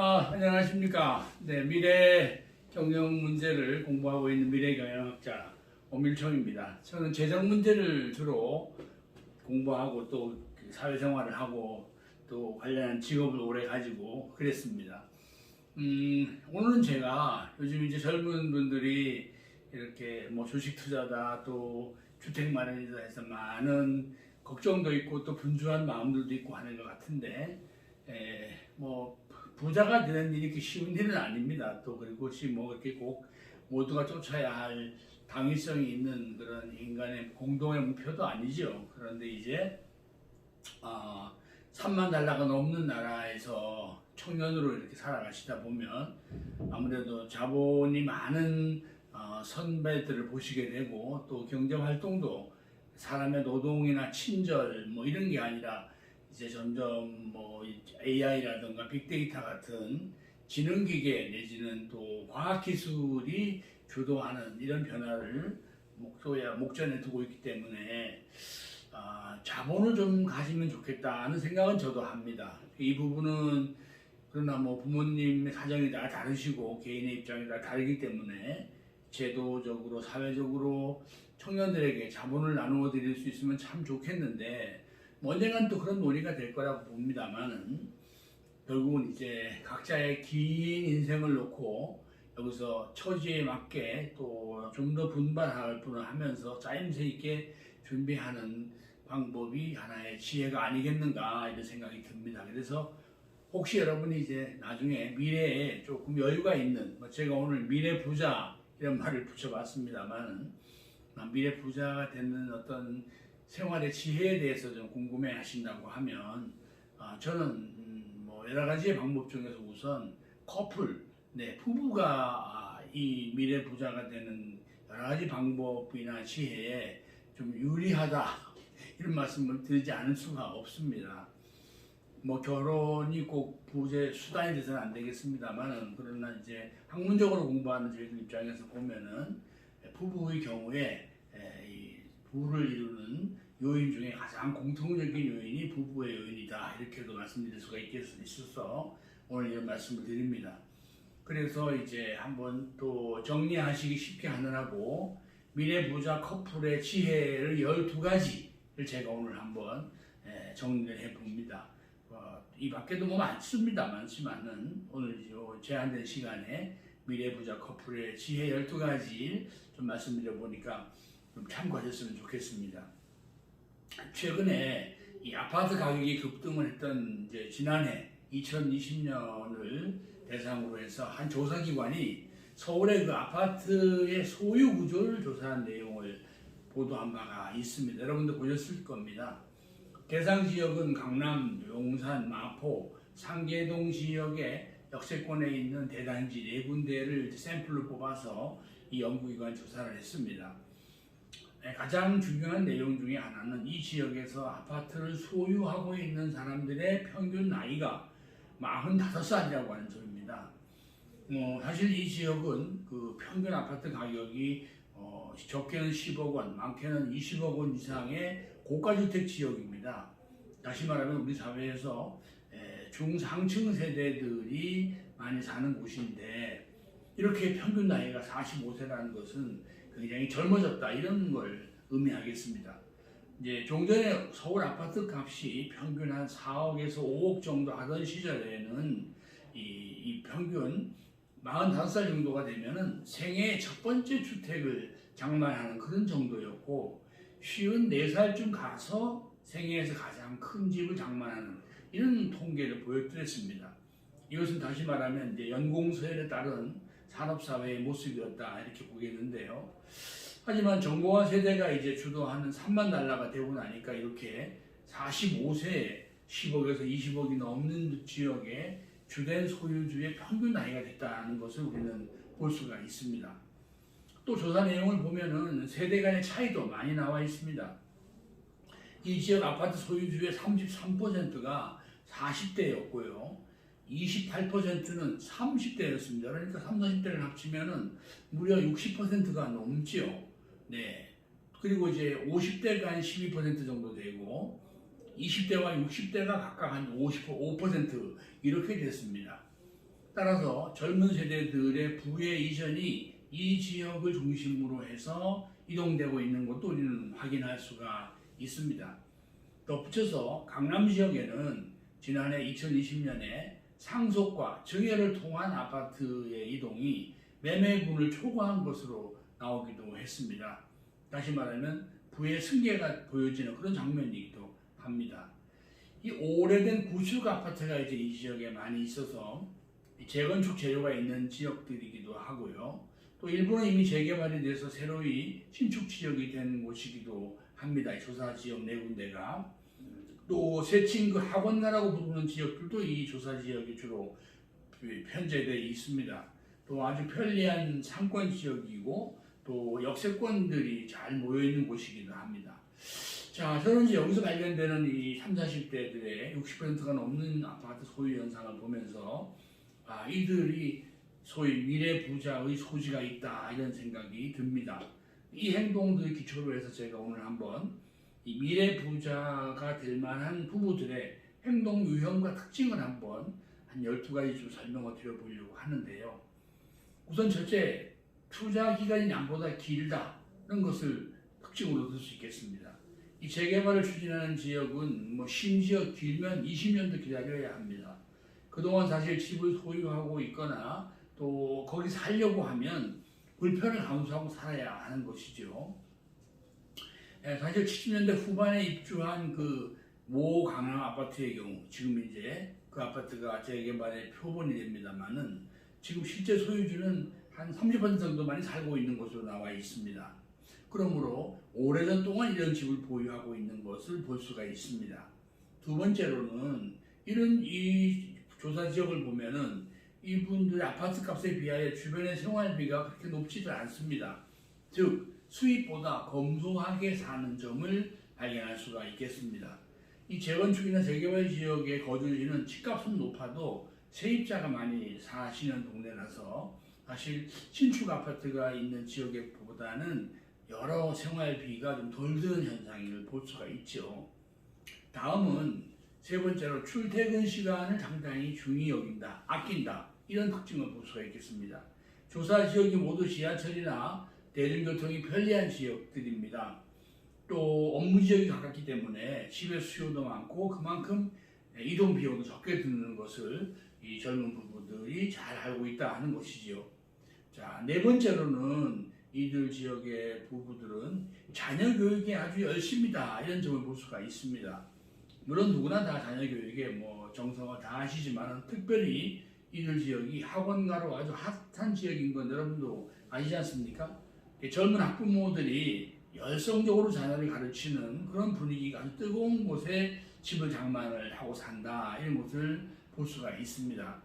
아, 안녕하십니까. 네, 미래 경영 문제를 공부하고 있는 미래 경영학자 오밀총입니다. 저는 재정 문제를 주로 공부하고 또그 사회생활을 하고 또 관련한 직업을 오래 가지고 그랬습니다. 음, 오늘은 제가 요즘 이제 젊은 분들이 이렇게 뭐 주식 투자다 또 주택 마련이다 해서 많은 걱정도 있고 또 분주한 마음들도 있고 하는 것 같은데 에, 뭐 부자가 되는 일이 이렇게 쉬운 일은 아닙니다. 또 그리고 뭐 이렇게 꼭 모두가 쫓아야 할 당위성이 있는 그런 인간의 공동의 목표도 아니죠. 그런데 이제 아, 3만 달러가 넘는 나라에서 청년으로 이렇게 살아가시다 보면 아무래도 자본이 많은 어, 선배들을 보시게 되고 또 경제 활동도 사람의 노동이나 친절 뭐 이런 게 아니라 이제 점점 뭐 AI라든가 빅데이터 같은 지능기계 내지는 또 과학기술이 주도하는 이런 변화를 목소야 목전에 두고 있기 때문에 아, 자본을 좀 가지면 좋겠다는 생각은 저도 합니다. 이 부분은 그러나 뭐 부모님의 사정이 다 다르시고 개인의 입장이 다 다르기 때문에 제도적으로 사회적으로 청년들에게 자본을 나누어 드릴 수 있으면 참 좋겠는데 뭐 언젠간 또 그런 논의가 될 거라고 봅니다만은 결국은 이제 각자의 긴 인생을 놓고 여기서 처지에 맞게 또 좀 더 분발할 분을 하면서 짜임새 있게 준비하는 방법이 하나의 지혜가 아니겠는가 이런 생각이 듭니다. 그래서 혹시 여러분이 이제 나중에 미래에 조금 여유가 있는 뭐 제가 오늘 미래 부자 이런 말을 붙여봤습니다만 미래 부자가 되는 어떤 생활의 지혜에 대해서 좀 궁금해 하신다고 하면 아, 저는 음, 뭐 여러 가지의 방법 중에서 우선 커플, 네, 부부가 아, 이 미래 부자가 되는 여러 가지 방법이나 지혜에 좀 유리하다 이런 말씀을 드리지 않을 수가 없습니다. 뭐 결혼이 꼭 부재 수단이 돼서는 안 되겠습니다만은 그러나 이제 학문적으로 공부하는 저희들 입장에서 보면은 부부의 경우에 부를 이루는 요인 중에 가장 공통적인 요인이 부부의 요인이다 이렇게도 말씀드릴 수가 있겠, 있어서 오늘 이런 말씀을 드립니다. 그래서 이제 한번 또 정리하시기 쉽게 하느라고 미래 부자 커플의 지혜를 12가지를 제가 오늘 한번 에, 정리를 해봅니다. 어, 이 밖에도 뭐 많습니다. 많지만은 오늘 요 제한된 시간에 미래 부자 커플의 지혜 12가지 좀 말씀드려 보니까 좀 참고하셨으면 좋겠습니다. 최근에 이 아파트 가격이 급등을 했던 이제 지난해 2020년을 대상으로 해서 한 조사기관이 서울의 그 아파트의 소유 구조를 조사한 내용을 보도한 바가 있습니다. 여러분도 보셨을 겁니다. 대상 지역은 강남, 용산, 마포, 상계동 지역의 역세권에 있는 대단지 네 군데를 샘플로 뽑아서 이 연구기관 조사를 했습니다. 네, 가장 중요한 내용 중에 하나는 이 지역에서 아파트를 소유하고 있는 사람들의 평균 나이가 45살이라고 하는 점입니다. 어, 사실 이 지역은 그 평균 아파트 가격이 어, 적게는 10억 원, 많게는 20억 원 이상의 고가주택 지역입니다. 다시 말하면 우리 사회에서 에, 중상층 세대들이 많이 사는 곳인데 이렇게 평균 나이가 45세라는 것은 굉장히 젊어졌다 이런 걸 의미하겠습니다. 이제 종전에 서울 아파트 값이 평균 한 4억에서 5억 정도 하던 시절에는 이, 이 평균 45살 정도가 되면은 생애 첫 번째 주택을 장만하는 그런 정도였고 쉬운 4살쯤 가서 생애에서 가장 큰 집을 장만하는 이런 통계를 보여드렸습니다. 이것은 다시 말하면 이제 연공서열에 따른 산업사회의 모습이었다 이렇게 보겠는데요. 하지만 정보화 세대가 이제 주도하는 3만 달러가 되고 나니까 이렇게 45세에 10억에서 20억이 넘는 지역에 주된 소유주의 평균 나이가 됐다는 것을 우리는 볼 수가 있습니다. 또 조사 내용을 보면은 세대 간의 차이도 많이 나와 있습니다. 이 지역 아파트 소유주의 33%가 40대였고요. 28%는 30대였습니다. 그러니까 30, 40대를 합치면은 무려 60%가 넘지요. 네. 그리고 이제 50대가 한 12% 정도 되고 20대와 60대가 각각 한 55% 이렇게 됐습니다. 따라서 젊은 세대들의 부의 이전이 이 지역을 중심으로 해서 이동되고 있는 것도 우리는 확인할 수가 있습니다. 덧붙여서 강남 지역에는 지난해 2020년에 상속과 증여를 통한 아파트의 이동이 매매군을 초과한 것으로 나오기도 했습니다. 다시 말하면 부의 승계가 보여지는 그런 장면이기도 합니다. 이 오래된 구축 아파트가 이제 이 지역에 많이 있어서 이 재건축 재료가 있는 지역들이기도 하고요. 또 일부는 이미 재개발이 돼서 새로이 신축 지역이 된 곳이기도 합니다. 이 조사 지역 네 군데가 또 세칭 그 학원가라고 부르는 지역들도 이 조사 지역이 주로 편제되어 있습니다. 또 아주 편리한 상권 지역이고 또 역세권들이 잘 모여 있는 곳이기도 합니다. 자, 저는 이제 여기서 발견되는 이 3, 40대들의 60%가 넘는 아파트 소유 현상을 보면서 아, 이들이 소위 미래 부자의 소지가 있다 이런 생각이 듭니다. 이 행동들 기초로 해서 제가 오늘 한번 이 미래 부자가 될 만한 부부들의 행동 유형과 특징을 한번 한 12가지 좀 설명을 드려보려고 하는데요. 우선 첫째, 투자 기간이 양보다 길다는 것을 특징으로 얻을 수 있겠습니다. 이 재개발을 추진하는 지역은 뭐 심지어 길면 20년도 기다려야 합니다. 그동안 사실 집을 소유하고 있거나 또 거기 살려고 하면 불편을 감수하고 살아야 하는 것이죠. 예, 사실 70년대 후반에 입주한 그 모 강남 아파트의 경우 지금 이제 그 아파트가 재개발의 표본이 됩니다만은 지금 실제 소유주는 한 30% 정도만이 살고 있는 것으로 나와 있습니다. 그러므로 오래전 동안 이런 집을 보유하고 있는 것을 볼 수가 있습니다. 두 번째로는 이런 이 조사 지역을 보면은 이분들 아파트 값에 비하여 주변의 생활비가 그렇게 높지도 않습니다. 즉 수입보다 검소하게 사는 점을 발견할 수가 있겠습니다. 이 재건축이나 재개발 지역에 거주지는 집값은 높아도 세입자가 많이 사시는 동네라서 사실 신축 아파트가 있는 지역에 보다는 여러 생활비가 좀 덜 드는 현상을 볼 수가 있죠. 다음은 세 번째로 출퇴근 시간을 상당히 중히 여긴다, 아낀다 이런 특징을 볼 수가 있겠습니다. 조사 지역이 모두 지하철이나 대중교통이 편리한 지역들입니다. 또 업무 지역이 가깝기 때문에 집의 수요도 많고 그만큼 이동 비용도 적게 드는 것을 이 젊은 부부들이 잘 알고 있다 하는 것이지요. 자, 네 번째로는 이들 지역의 부부들은 자녀 교육에 아주 열심이다 이런 점을 볼 수가 있습니다. 물론 누구나 다 자녀 교육에 뭐 정성을 다하시지만 특별히 이들 지역이 학원가로 아주 핫한 지역인 건 여러분도 아시지 않습니까? 젊은 학부모들이 열성적으로 자녀를 가르치는 그런 분위기가 아주 뜨거운 곳에 집을 장만을 하고 산다 이런 것을 볼 수가 있습니다.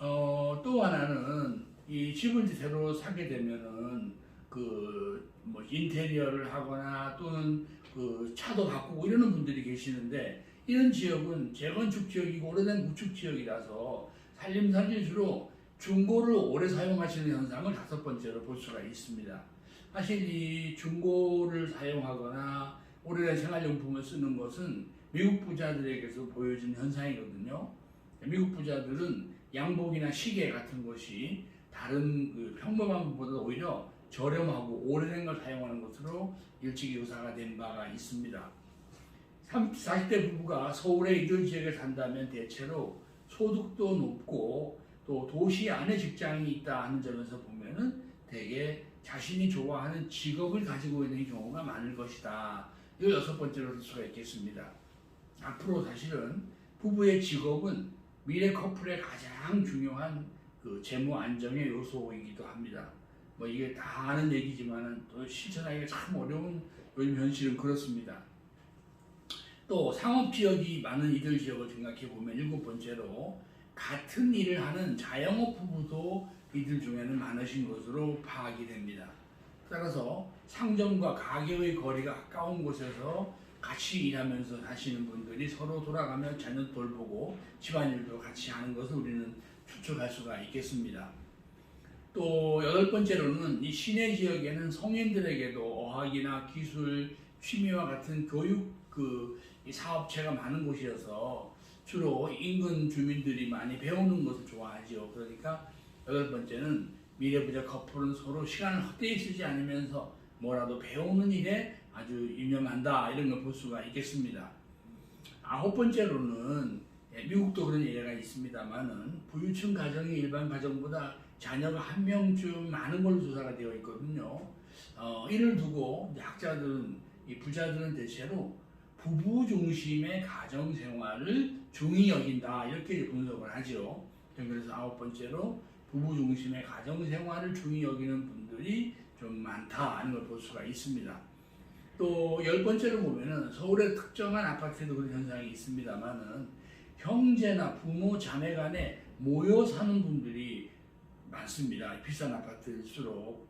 어, 또 하나는 이 집을 새로 사게 되면은 그 뭐 인테리어를 하거나 또는 그 차도 바꾸고 이러는 분들이 계시는데 이런 지역은 재건축 지역이고 오래된 구축 지역이라서 살림살이 주로 중고를 오래 사용하시는 현상을 다섯 번째로 볼 수가 있습니다. 사실 이 중고를 사용하거나 오래된 생활용품을 쓰는 것은 미국 부자들에게서 보여진 현상이거든요. 미국 부자들은 양복이나 시계 같은 것이 다른 그 평범한 것보다 오히려 저렴하고 오래된 걸 사용하는 것으로 일찍 유사가 된 바가 있습니다. 30, 40대 부부가 서울의 이들 지역에 산다면 대체로 소득도 높고 또 도시 안에 직장이 있다 하는 점에서 보면은 대개 자신이 좋아하는 직업을 가지고 있는 경우가 많을 것이다. 이 여섯 번째로 볼 수가 있겠습니다. 앞으로 사실은 부부의 직업은 미래 커플의 가장 중요한 그 재무 안정의 요소이기도 합니다. 뭐 이게 다 아는 얘기지만은 또 실천하기가 참 어려운 요즘 현실은 그렇습니다. 또 상업 지역이 많은 이들 지역을 생각해 보면 일곱 번째로 같은 일을 하는 자영업 부부도 이들 중에는 많으신 것으로 파악이 됩니다. 따라서 상점과 가게의 거리가 가까운 곳에서 같이 일하면서 사시는 분들이 서로 돌아가며 자녀 돌보고 집안일도 같이 하는 것을 우리는 추측할 수가 있겠습니다. 또 여덟 번째로는 이 시내 지역에는 성인들에게도 어학이나 기술, 취미와 같은 교육 그 사업체가 많은 곳이어서 주로 인근 주민들이 많이 배우는 것을 좋아하죠. 그러니까 여덟 번째는 미래 부자 커플은 서로 시간을 헛되이 쓰지 않으면서 뭐라도 배우는 일에 아주 유념한다 이런 걸 볼 수가 있겠습니다. 아홉 번째로는 예, 미국도 그런 예가 있습니다만은 부유층 가정이 일반 가정보다 자녀가 한 명쯤 많은 걸로 조사가 되어 있거든요. 어, 이를 두고 학자들은 이 부자들은 대체로 부부 중심의 가정 생활을 중히 여긴다 이렇게 분석을 하죠. 그래서 아홉 번째로 부부 중심의 가정 생활을 중히 여기는 분들이 좀 많다 하는 걸 볼 수가 있습니다. 또 열 번째로 보면은 서울의 특정한 아파트에도 그런 현상이 있습니다만은 형제나 부모 자매 간에 모여 사는 분들이 많습니다. 비싼 아파트일수록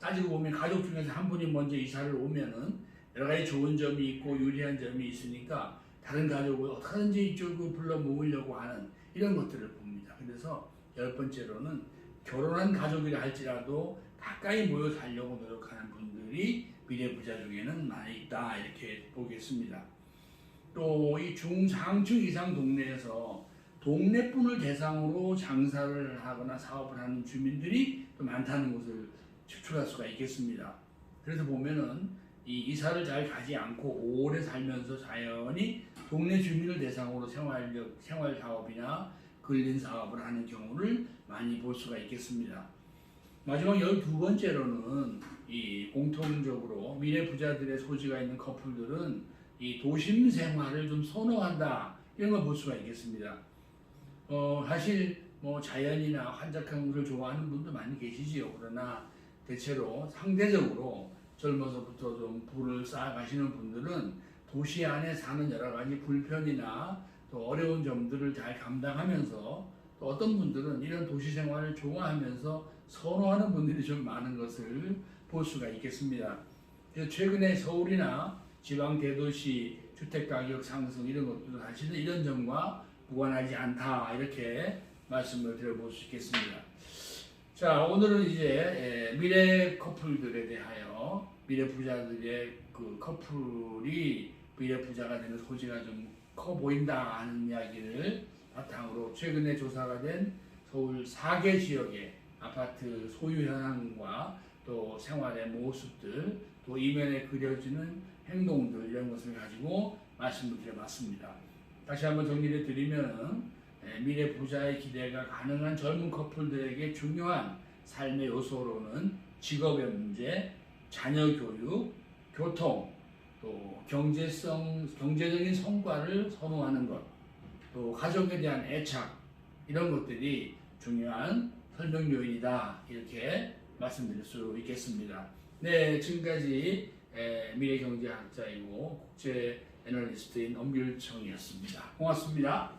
따지고 보면 가족 중에서 한 분이 먼저 이사를 오면은 여러 가지 좋은 점이 있고 유리한 점이 있으니까 다른 가족을 어떻게든지 이쪽으로 불러 모으려고 하는 이런 것들을 봅니다. 그래서 열 번째로는 결혼한 가족이라 할지라도 가까이 모여 살려고 노력하는 분들이 미래 부자 중에는 많이 있다 이렇게 보겠습니다. 또 이 중상층 이상 동네에서 동네분을 대상으로 장사를 하거나 사업을 하는 주민들이 또 많다는 것을 추출할 수가 있겠습니다. 그래서 보면은 이 이사를 잘 가지 않고 오래 살면서 자연히 동네 주민을 대상으로 생활력 생활 사업이나 근린 사업을 하는 경우를 많이 볼 수가 있겠습니다. 마지막 열두 번째로는 이 공통적으로 미래 부자들의 소지가 있는 커플들은 이 도심 생활을 좀 선호한다 이런 걸 볼 수가 있겠습니다. 어 사실 뭐 자연이나 한적한 것을 좋아하는 분도 많이 계시지요. 그러나 대체로 상대적으로 젊어서부터 좀 부를 쌓아가시는 분들은 도시 안에 사는 여러 가지 불편이나 또 어려운 점들을 잘 감당하면서 또 어떤 분들은 이런 도시 생활을 좋아하면서 선호하는 분들이 좀 많은 것을 볼 수가 있겠습니다. 최근에 서울이나 지방 대도시 주택 가격 상승 이런 것들도 사실은 이런 점과 무관하지 않다 이렇게 말씀을 드려볼 수 있겠습니다. 자 오늘은 이제 예, 미래 커플들에 대하여 미래 부자들의 그 커플이 미래 부자가 되는 소지가 좀 커 보인다 하는 이야기를 바탕으로 최근에 조사가 된 서울 4개 지역의 아파트 소유 현황과 또 생활의 모습들 또 이면에 그려지는 행동들 이런 것을 가지고 말씀을 드려봤습니다. 다시 한번 정리를 드리면 예, 미래 부자의 기대가 가능한 젊은 커플들에게 중요한 삶의 요소로는 직업의 문제, 자녀 교육, 교통, 또 경제성, 경제적인 성과를 선호하는 것, 또 가족에 대한 애착 이런 것들이 중요한 설명 요인이다 이렇게 말씀드릴 수 있겠습니다. 네, 지금까지 에, 미래경제학자이고 국제 애널리스트인 엄길청이었습니다. 고맙습니다.